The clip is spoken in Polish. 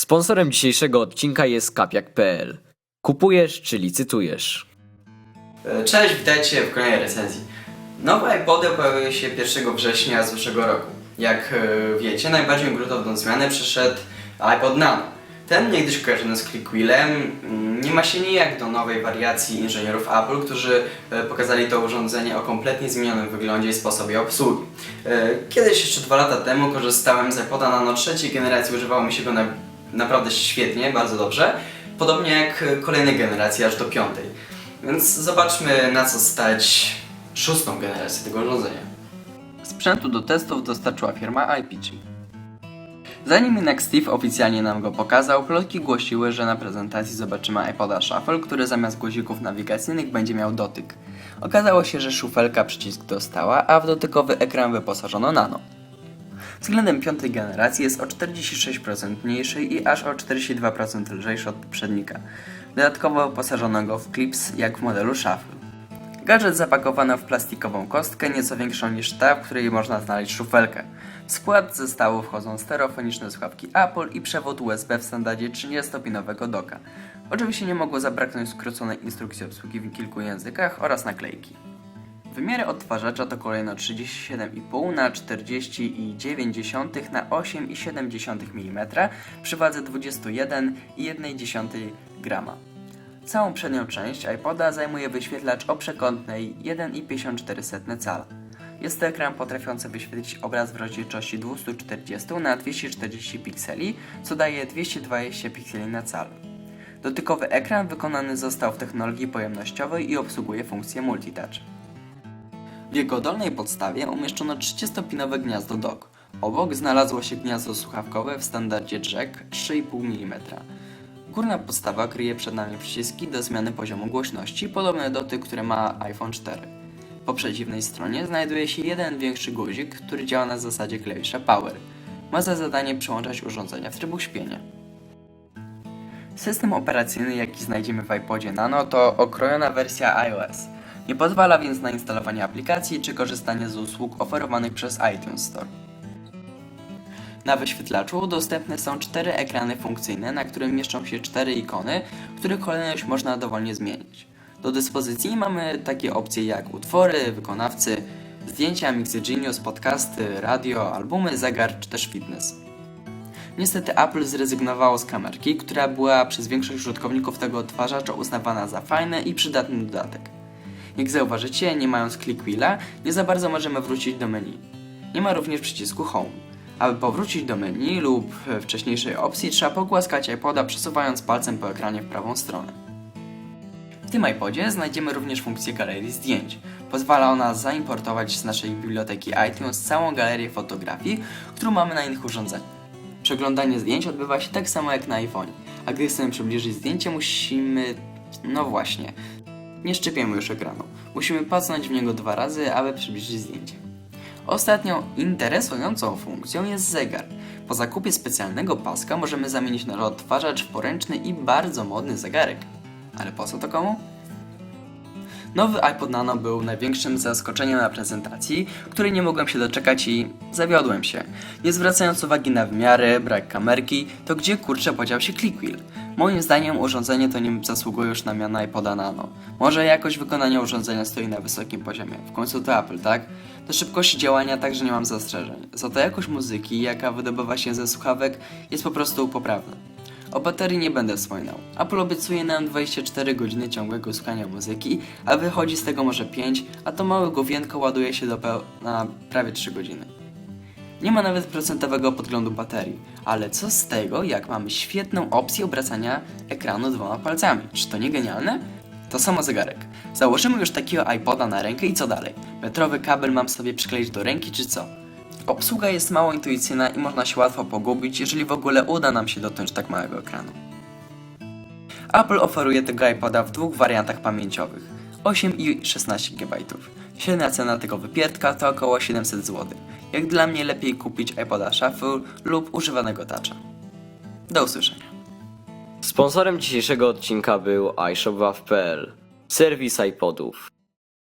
Sponsorem dzisiejszego odcinka jest kapiak.pl. Kupujesz czy licytujesz? E, Cześć, witajcie w kolejnej recenzji. Nowe iPody pojawiły się 1 września zeszłego roku. Jak e, wiecie, najbardziej gruntowną zmianę przeszedł iPod Nano. Ten niegdyś kojarzony z ClickWheelem mm, nie ma się nijak do nowej wariacji inżynierów Apple, którzy e, pokazali to urządzenie o kompletnie zmienionym wyglądzie i sposobie obsługi. Kiedyś jeszcze dwa lata temu korzystałem z iPoda Nano trzeciej generacji, używało mi się go na, naprawdę świetnie, bardzo dobrze. Podobnie jak e, kolejnej generacji, aż do piątej. Więc zobaczmy na co stać szóstą generację tego urządzenia. Sprzętu do testów dostarczyła firma IPG. Zanim jednak Steve oficjalnie nam go pokazał, plotki głosiły, że na prezentacji zobaczymy iPoda Shuffle, który zamiast guzików nawigacyjnych będzie miał dotyk. Okazało się, że szufelka przycisk dostała, a w dotykowy ekran wyposażono nano. Względem piątej generacji jest o 46% mniejszy i aż o 42% lżejszy od poprzednika. Dodatkowo wyposażono go w clips jak w modelu Shuffle. Gadżet zapakowano w plastikową kostkę nieco większą niż ta, w której można znaleźć szufelkę. W skład zestawu wchodzą stereofoniczne słuchawki Apple i przewód USB w standardzie 30-pinowego doka. Oczywiście nie mogło zabraknąć skróconej instrukcji obsługi w kilku językach oraz naklejki. Wymiary odtwarzacza to kolejno 37,5 na 40,9 na 8,7 mm przy wadze 21,1 grama. Całą przednią część iPoda zajmuje wyświetlacz o przekątnej 1,54 cala. Jest to ekran potrafiący wyświetlić obraz w rozdzielczości 240 na 240 pikseli, co daje 220 pikseli na cal. Dotykowy ekran wykonany został w technologii pojemnościowej i obsługuje funkcję multitouch. W jego dolnej podstawie umieszczono 30-pinowe gniazdo dock. Obok znalazło się gniazdo słuchawkowe w standardzie jack 3,5 mm. Górna podstawa kryje przed nami przyciski do zmiany poziomu głośności, podobne do tych, które ma iPhone 4. Po przeciwnej stronie znajduje się jeden większy guzik, który działa na zasadzie klawisza Power. Ma za zadanie przełączać urządzenia w trybu śpienia. System operacyjny, jaki znajdziemy w iPodzie Nano, to okrojona wersja iOS. Nie pozwala więc na instalowanie aplikacji czy korzystanie z usług oferowanych przez iTunes Store. Na wyświetlaczu dostępne są cztery ekrany funkcyjne, na którym mieszczą się cztery ikony, których kolejność można dowolnie zmienić. Do dyspozycji mamy takie opcje jak utwory, wykonawcy, zdjęcia, Mixy Genius, podcasty, radio, albumy, zegar czy też fitness. Niestety Apple zrezygnowało z kamerki, która była przez większość użytkowników tego odtwarzacza uznawana za fajny i przydatny dodatek. Jak zauważycie, nie mając ClickWheela, nie za bardzo możemy wrócić do menu. Nie ma również przycisku Home. Aby powrócić do menu lub wcześniejszej opcji, trzeba pogłaskać iPoda przesuwając palcem po ekranie w prawą stronę. W tym iPodzie znajdziemy również funkcję galerii zdjęć. Pozwala ona zaimportować z naszej biblioteki iTunes całą galerię fotografii, którą mamy na innych urządzeniach. Przeglądanie zdjęć odbywa się tak samo jak na iPhone, a gdy chcemy przybliżyć zdjęcie, musimy. No właśnie. Nie szczypiemy już ekranu. Musimy pacnąć w niego dwa razy, aby przybliżyć zdjęcie. Ostatnią interesującą funkcją jest zegar. Po zakupie specjalnego paska możemy zamienić nasz odtwarzacz w poręczny i bardzo modny zegarek. Ale po co to komu? Nowy iPod Nano był największym zaskoczeniem na prezentacji, której nie mogłem się doczekać i zawiodłem się. Nie zwracając uwagi na wymiary, brak kamerki, to gdzie kurczę podział się ClickWheel? Moim zdaniem urządzenie to nie zasługuje już na miano iPoda Nano. Może jakość wykonania urządzenia stoi na wysokim poziomie, w końcu to Apple, tak? Do szybkości działania także nie mam zastrzeżeń. Za to jakość muzyki, jaka wydobywa się ze słuchawek, jest po prostu poprawna. O baterii nie będę wspominał. Apple obiecuje nam 24 godziny ciągłego słuchania muzyki, a wychodzi z tego może 5, a to małe główienko ładuje się do pełna prawie 3 godziny. Nie ma nawet procentowego podglądu baterii, ale co z tego, jak mamy świetną opcję obracania ekranu dwoma palcami? Czy to nie genialne? To samo zegarek. Założymy już takiego iPoda na rękę i co dalej? Metrowy kabel mam sobie przykleić do ręki czy co? Obsługa jest mało intuicyjna i można się łatwo pogubić, jeżeli w ogóle uda nam się dotknąć tak małego ekranu. Apple oferuje tego iPoda w dwóch wariantach pamięciowych 8 i 16 GB. Średnia cena tego wypierdka to około 700 zł. Jak dla mnie lepiej kupić iPoda Shuffle lub używanego Toucha. Do usłyszenia. Sponsorem dzisiejszego odcinka był iShopWaw.pl. Serwis iPodów.